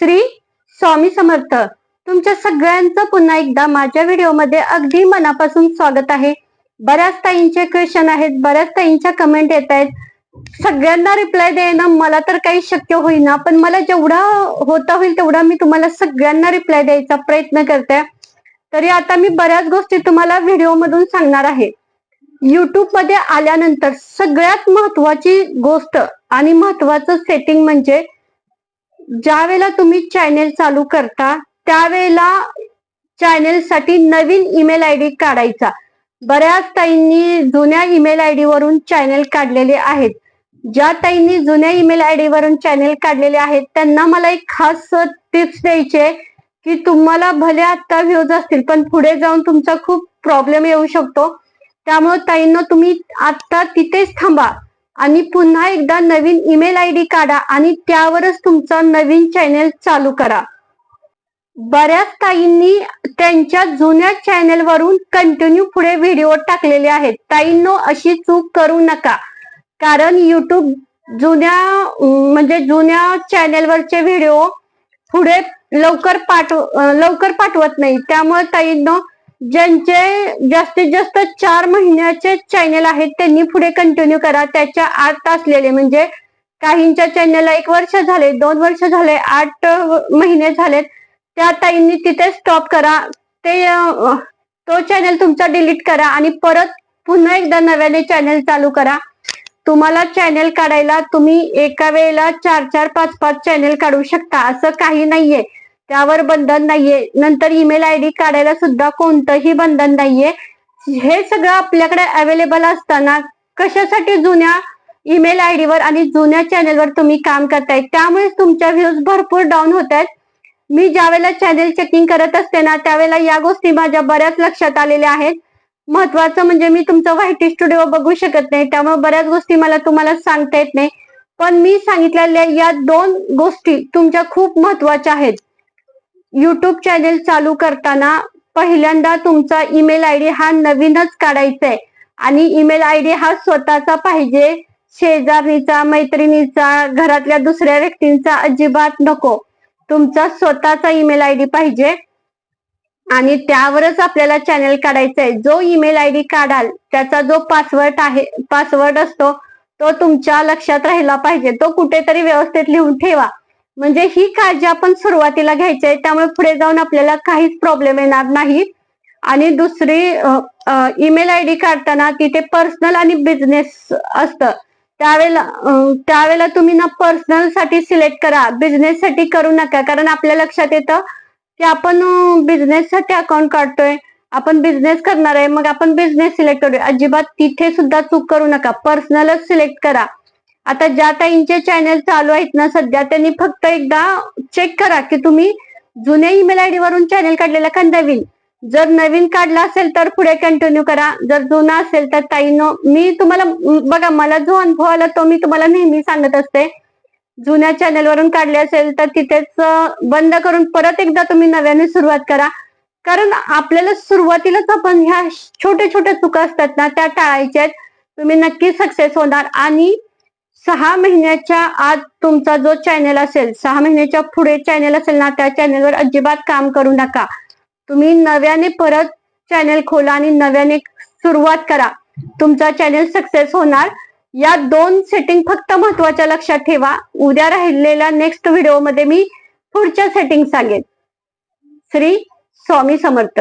श्री स्वामी समर्थ. तुमच्या सगळ्यांचं पुन्हा एकदा माझ्या व्हिडिओमध्ये अगदी मनापासून स्वागत आहे. बऱ्याच ताईंचे क्वेश्चन आहेत बऱ्याच ताईंच्या कमेंट येत आहेत. सगळ्यांना रिप्लाय देणं मला तर काही शक्य होईना पण मला जेवढा होता होईल तेवढा मी तुम्हाला सगळ्यांना रिप्लाय द्यायचा प्रयत्न करते. तरी आता मी बऱ्याच गोष्टी तुम्हाला व्हिडिओ मधून सांगणार आहे. युट्यूबमध्ये आल्यानंतर सगळ्यात महत्वाची गोष्ट आणि महत्वाचं सेटिंग म्हणजे ज्या वेळेला तुम्ही चॅनेल चालू करता त्यावेळेला चॅनेल साठी नवीन ईमेल आय डी काढायचा. बऱ्याच ताईंनी जुन्या ईमेल आय डी वरून चॅनेल काढलेले आहेत. ज्या ताईंनी जुन्या ईमेल आय डी वरून चॅनेल काढलेले आहेत त्यांना मला एक खास टिप्स द्यायचे की तुम्हाला भले आता व्ह्यूज असतील पण पुढे जाऊन तुमचा खूप प्रॉब्लेम येऊ शकतो. त्यामुळे ताईंना तुम्ही आता तिथेच थांबा. आणि पुन्हा एकदा नवीन ईमेल आय डी काढा आणि त्यावरच तुमचा नवीन चॅनेल चालू करा. बऱ्याच ताईंनी त्यांच्या जुन्या चॅनेलवरून कंटिन्यू पुढे व्हिडिओ टाकलेले आहेत. ताईंनो अशी चूक करू नका. कारण युट्यूब जुन्या म्हणजे जुन्या चॅनेलवरचे व्हिडिओ पुढे लवकर पाठव लवकर पाठवत नाही. त्यामुळे ताईंनो ज्यांचे जास्तीत जास्त चार महिन्याचे चॅनेल आहेत त्यांनी पुढे कंटिन्यू करा. त्याच्या आत असलेले म्हणजे काहींच्या चॅनेलला एक वर्ष झाले दोन वर्ष झाले आठ महिने झालेत. त्या ताईंनी तिथे स्टॉप करा. ते तो चॅनेल तुमचा डिलीट करा आणि परत पुन्हा एकदा नव्याने चॅनेल चालू करा. तुम्हाला चॅनेल काढायला तुम्ही एका वेळेला चार चार पाच पाच चॅनेल काढू शकता. असं काही नाहीये. त्यावर बंधन नाहीये. नंतर ईमेल आय डी काढायला सुद्धा कोणतंही बंधन नाहीये. हे सगळं आपल्याकडे अवेलेबल असताना कशासाठी जुन्या ईमेल आय डीवर आणि जुन्या चॅनेलवर तुम्ही काम करताय? त्यामुळे तुमच्या व्ह्यूज भरपूर डाऊन होत आहेत मी ज्यावेळेला चॅनेल चेकिंग करत असते ना त्यावेळेला या गोष्टी माझ्या बऱ्याच लक्षात आलेल्या आहेत. महत्वाचं म्हणजे मी तुमचं व्हायटी स्टुडिओ बघू शकत नाही. त्यामुळे बऱ्याच गोष्टी मला तुम्हाला सांगता येत नाही. पण मी सांगितलेल्या या दोन गोष्टी तुमच्या खूप महत्त्वाच्या आहेत. युट्यूब चॅनेल चालू करताना पहिल्यांदा तुमचा ईमेल आय डी हा नवीनच काढायचा आहे आणि ईमेल आय डी हा स्वतःचा पाहिजे. शेजारणीचा मैत्रिणीचा घरातल्या दुसऱ्या व्यक्तींचा अजिबात नको. तुमचा स्वतःचा ईमेल आय डी पाहिजे. आणि त्यावरच आपल्याला चॅनेल काढायचा आहे जो ईमेल आय डी काढाल त्याचा जो पासवर्ड आहे पासवर्ड असतो तो तुमच्या लक्षात राहिला पाहिजे. तो कुठेतरी व्यवस्थित लिहून ठेवा. म्हणजे ही काळजी आपण सुरुवातीला घ्यायची आहे त्यामुळे पुढे जाऊन आपल्याला काहीच प्रॉब्लेम येणार नाही. आणि दुसरी ईमेल आय डी काढताना तिथे पर्सनल आणि बिझनेस असतं. त्यावेळेला त्यावेळेला तुम्ही ना पर्सनलसाठी सिलेक्ट करा. बिझनेस साठी करू नका. कारण आपल्या लक्षात येतं की आपण बिझनेस साठी अकाउंट काढतोय. आपण बिझनेस करणार आहे. मग आपण बिझनेस सिलेक्ट करूया. अजिबात तिथे सुद्धा चूक करू नका. पर्सनलच सिलेक्ट करा. आता ज्या ताईंचे चॅनल चालू आहेत ना सध्या त्यांनी फक्त एकदा चेक करा की तुम्ही जुन्या ईमेल आय डी वरून चॅनल काढलेला का नवीन? जर नवीन काढला असेल तर पुढे कंटिन्यू करा. जर जुना असेल तर ताईनो मी तुम्हाला बघा मला जो अनुभव आला तो मी तुम्हाला नेहमी सांगत असते. जुन्या चॅनेल वरून काढले असेल तर तिथेच बंद करून परत एकदा तुम्ही नव्याने सुरुवात करा. कारण आपल्याला सुरुवातीलाच आपण ह्या छोट्या छोट्या चुका असतात ना त्या टाळायच्या आहेत. तुम्ही नक्की सक्सेस होणार. आणि सहा महिन्याच्या आत तुमचा जो चॅनल असेल सहा महिन्याच्या पुढे चॅनल असेल ना त्या चॅनलवर अजिबात काम करू नका. तुम्ही नव्याने परत चॅनल खोला आणि नव्याने सुरुवात करा. तुमचा चॅनल सक्सेस होणार. या दोन सेटिंग फक्त महत्त्वाच्या लक्षात ठेवा. उद्या राहिलेल्या नेक्स्ट व्हिडिओमध्ये मी पुढच्या सेटिंग सांगेन. श्री स्वामी समर्थ.